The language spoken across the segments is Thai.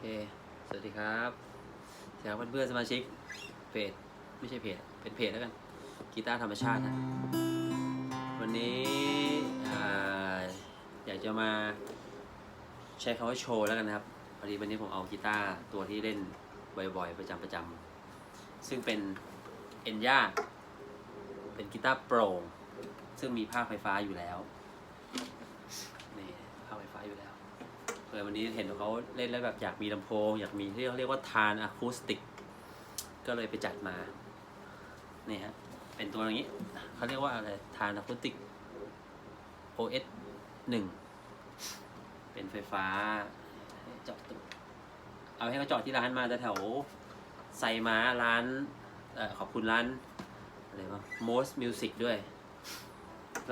เค สวัสดีครับสวัสดีครับเพื่อนๆสมาชิกเพจไม่ใช่เพจเป็นเพจแล้วกัน กีตาร์ธรรมชาตินะ วันนี้ออยากจะมาใช้คำว่าโชว์แล้วกันนะครับ พอดีวันนี้ผมเอากีตาร์ตัวที่เล่นบ่อยๆ ประจำประจำซึ่งเป็นเอ็นย่าเป็นกีตาร์โปร่งซึ่งมีภาคไฟฟ้าอยู่แล้ว นี่ภาคไฟฟ้าอยู่แล้ว อวันนี้เห็นเขาเล่นแล้วแบบอยากมีลำโพง อยากมีที่เขาเรียกว่าทานอะคูสติก ก็เลยไปจัดมา นี่ฮะ เป็นตัวอย่างนี้ เขาเรียกว่าอะไร ทานอะคูสติก OS หนึ่งเป็นไฟฟ้าเจาะตึกเอาให้เขาเจาะที่ร้านมาแต่แถวไซม้าร้านออขอบคุณร้านอะไรบ้าง Most Music ด้วย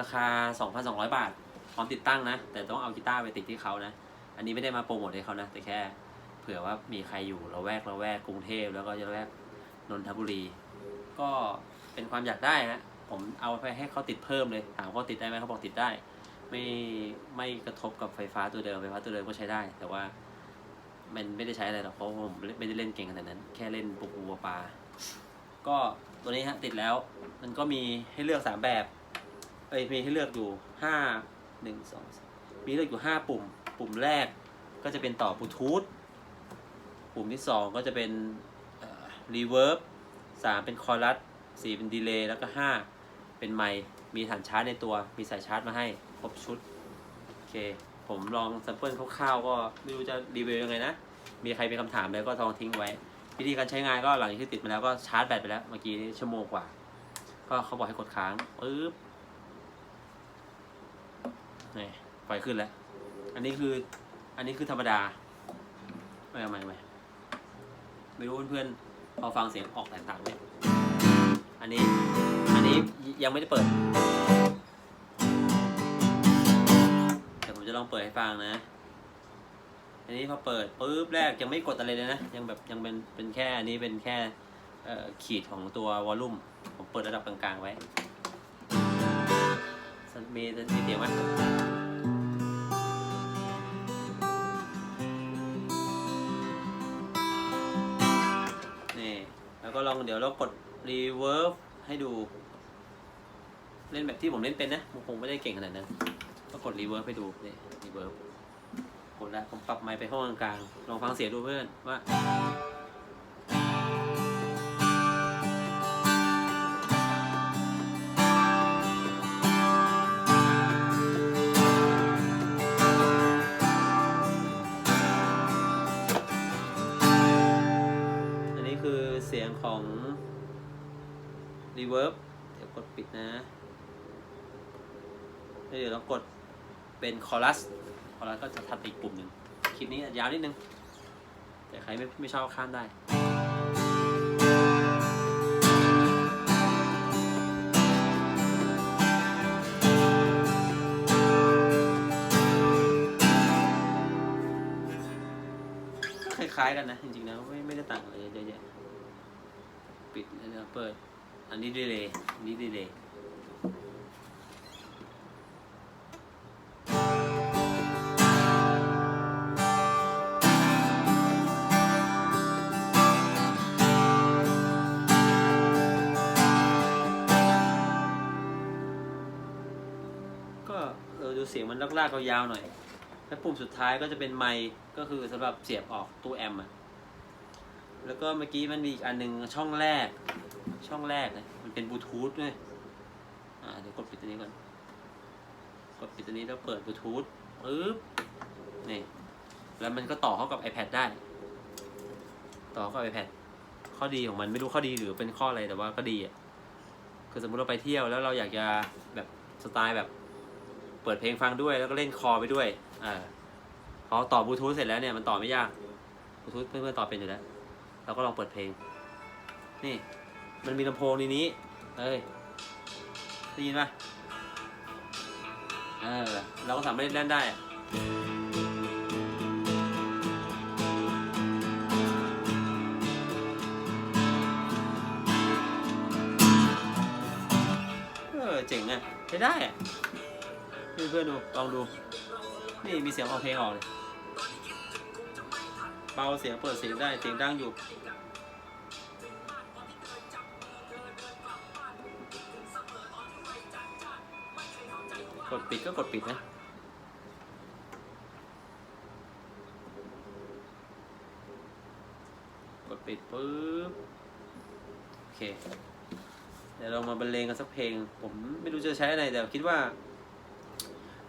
ราคา 2,200 บาท พร้อมติดตั้งนะ แต่ต้องเอากีตาร์ไปติดที่เขานะ อันนี้ไม่ได้มาโปรโมทให้เขานะแต่แค่ เผื่อว่ามีใครอยู่เราแวกเราแวกกรุงเทพแล้วก็จะแวกนนทบุรี ก็เป็นความอยากได้นะผมเอาไปให้เขาติดเพิ่มเลยถามเขาติดได้ไหมเขาบอกติดได้ ไม่ไม่กระทบกับไฟฟ้าตัวเดิมไฟฟ้าตัวเดิมก็ใช้ได้ แต่ว่ามันไม่ได้ใช้อะไรหรอกเพราะผมไม่ได้เล่นเก่งขนาดนั้น แค่เล่นปุกปูปลาก็ตัวนี้ฮะติดแล้ว มันก็มีให้เลือกสามแบบเอ้ยมีให้เลือกอยู่ห้าหนึ่งสองมีเลือกอยู่ห้าปุ่ม ปุ่มแรกก็จะเป็นต่อบลูทูธปุ่มที่สองก็จะเป็นรีเวิร์บสามเป็นคอรัสสี่เป็นดีเลย์แล้วก็ห้าเป็นไมค์มีฐานชาร์จในตัวมีสายชาร์จมาให้ครบชุด โอเค ผมลองแซมเปิลคร่าวๆก็ไม่รู้จะรีวิวยังไงนะ มีใครมีคำถามอะไรก็ลองทิ้งไว้ วิธีการใช้งานก็หลังจากที่ติดมาแล้วก็ชาร์จแบตไปแล้ว เมื่อกี้ชั่วโมงกว่า ก็เขาบอกให้กดค้างปึ๊บนี่ไฟขึ้นแล้ว อันนี้คือ อันนี้คือธรรมดาไม่ไม่ไม่ไม่รู้เพื่อนๆพอฟังเสียงออกแตกต่างไหมอันนี้ อันนี้ยังไม่ได้เปิดเดี๋ยวผมจะลองเปิดให้ฟังนะ อันนี้พอเปิดปุ๊บแรกยังไม่กดอะไรเลยนะ ยังแบบยังเป็นเป็นแค่อันนี้เป็นแค่ขีดของตัววอลลุ่ม ผมเปิดระดับกลางๆไว้มีมีเสียงไหม องเดี๋ยวเรากดรีเวิร์ให้ดู เล่นแบบที่ผมเล่นเป็นนะผมคงไม่ได้เก่งขนาดนั้นก็กดรีเวิร์สให้ดูนี่รีเวิร์สกดแล้วผมปรับไมค์ไปห้องกลางๆลองฟังเสียงดูเพื่อนว่า ยงของ reverb เดี๋ยวกดปิดนะแล้วเดี๋ยวเรากดเป็นคอรัสคอรัสก็จะทัดอีกปุ่มหนึ่งคลิปนี้ยาวนิดนึง แต่ใครไม่ไม่ชอบข้ามได้คล้ายๆกันนะ จริงๆนะไม่ไม่ได้ต่างอะไรเยอะแย ปิดแล้วเปิด อันนี้ดีเลยอันนี้ดีเลยก็เออดูเสียงมันลากๆยาวๆหน่อย แล้วปุ่มสุดท้ายก็จะเป็นไมค์ก็คือสำหรับเสียบออกตู้แอมป์อะ แล้วก็เมื่อกี้มันมีอีกอันหนึ่งช่องแรก ช่องแรกนะมันเป็นบลูทูธด้วยอ่าเดี๋ยวกดปิดตัวนี้ก่อน กดปิดตัวนี้แล้วเปิดบลูทูธปึ๊บนี่แล้วมันก็ต่อเข้ากับ iPad ได้ ต่อเข้ากับ iPad ข้อดีของมันไม่รู้ข้อดีหรือเป็นข้ออะไรแต่ว่าก็ดีอะคือสมมุติเราไปเที่ยวแล้วเราอยากจะแบบสไตล์แบบ เปิดเพลงฟังด้วยแล้วก็เล่นคอไปด้วยอ่าพอต่อบลูทูธเสร็จแล้วเนี่ยมันต่อไม่ยากบลูทูธเพื่อนๆต่อเป็นอยู่แล้ว เราก็ลองเปิดเพลง นี่ มันมีลำโพงในนี้เอ้ยได้ยินปะเออ เราก็สามารถเล่นได้เออเจ๋งอะใช้ได้เพื่อนๆดู ลองดู นี่มีเสียงออกเพลงออกเลย เบาเสียงเปิดเสียงได้เสียงดังอยู่ กดปิดก็กดปิดนะกดปิดปุ๊บโอเค เดี๋ยวเรามาบรรเลงกันสักเพลง ผมไม่รู้จะใช้อะไรแต่คิดว่า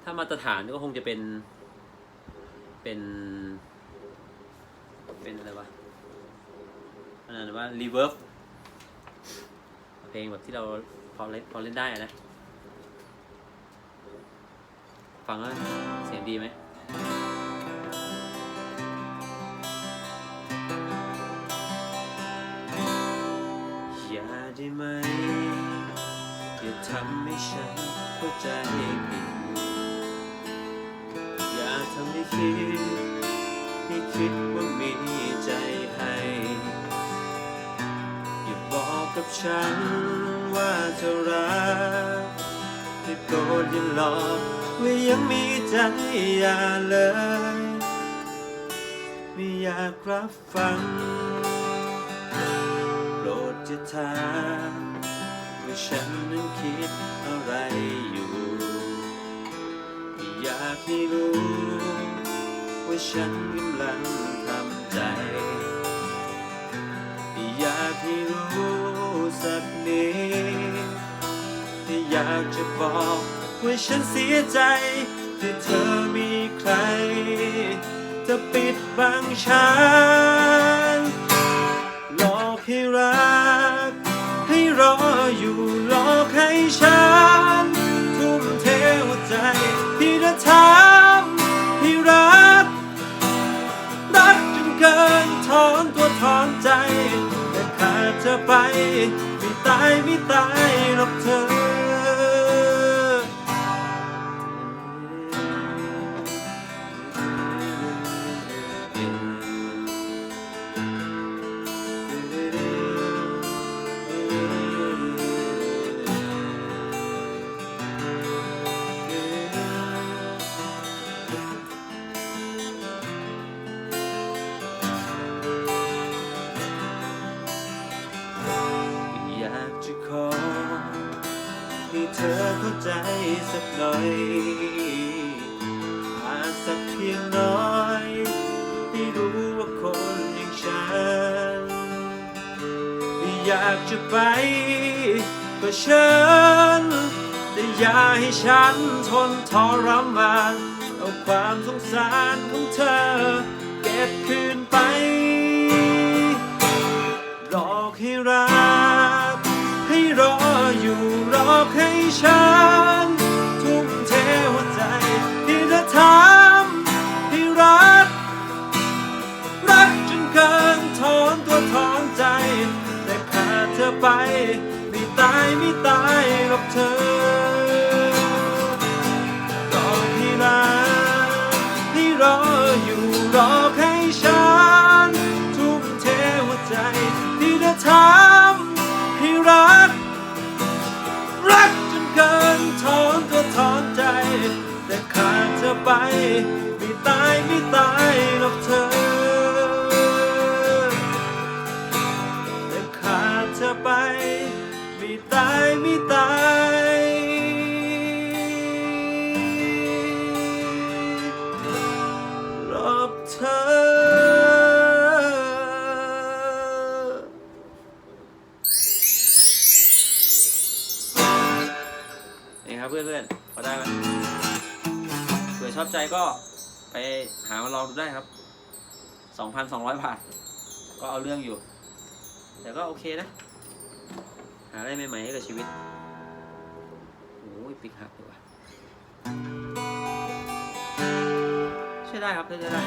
ถ้ามาตรฐานก็คงจะเป็นเป็นเป็นอะไรวะ อันนั้นว่า reverb เพลงแบบที่เราพอเล่นพอเล่นได้นะ ฟังแล้วเสียงดีไหมอย่าได้ไหมอย่าทำให้ฉันเข้าใจผิดอย่าทำให้คิดให้คิดว่ามีใจให้ กับฉันว่าเธอรักให้โปรดอย่าหลอกว่ายังมีใจอย่าเลย ไม่อยากรับฟัง โปรดจะถามว่าฉันนั้นคิดอะไรอยู่ไม่อยากให้รู้ว่าฉันกำลังทำใจไม่อยากให้รู้ สักนิดแต่อยากจะบอกว่าฉันเสียใจ ที่เธอมีใคร จะปิดบังฉันหลอกให้รัก ให้รออยู่หลอกให้ฉัน ทุ่มเทหัวใจที่จะทำให้รัก รักจนเกินถอนตัวถอนใจแต่ขาดเธอไป ตายไม่ตายหรอกเธอ สักหน่อยอาจสักเพียงน้อยให้รู้ว่าคนอย่างฉัน อยากจะไปก็เชิญแต่อย่าให้ฉันทนทรมานเอาความสงสารของเธอ เธอรอให้รักให้รออยู่รอให้ฉัน ทุ่มเทหัวใจที่จะทำให้รัก รักจนเกินถอนตัวถอนใจ แต่ขาดเธอไป ไปหามาลองดูได้ครับ 2,200 บาท ก็เอาเรื่องอยู่ แต่ก็โอเคนะ หาอะไรใหม่ๆให้กับชีวิตโอ้ยปิกหักเลยว่ะใช่ได้ครับใช้ได้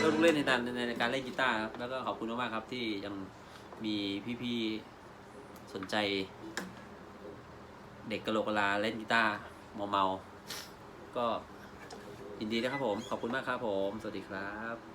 ก็ลูกเล่นในการในการเล่นกีตาร์ครับ แล้วก็ขอบคุณมากๆครับที่ยังมีพี่ๆสนใจเด็กกะโหลกกะลาเล่นกีตาร์เมาๆก็ ยินดีนะครับผม ขอบคุณมากครับผม สวัสดีครับ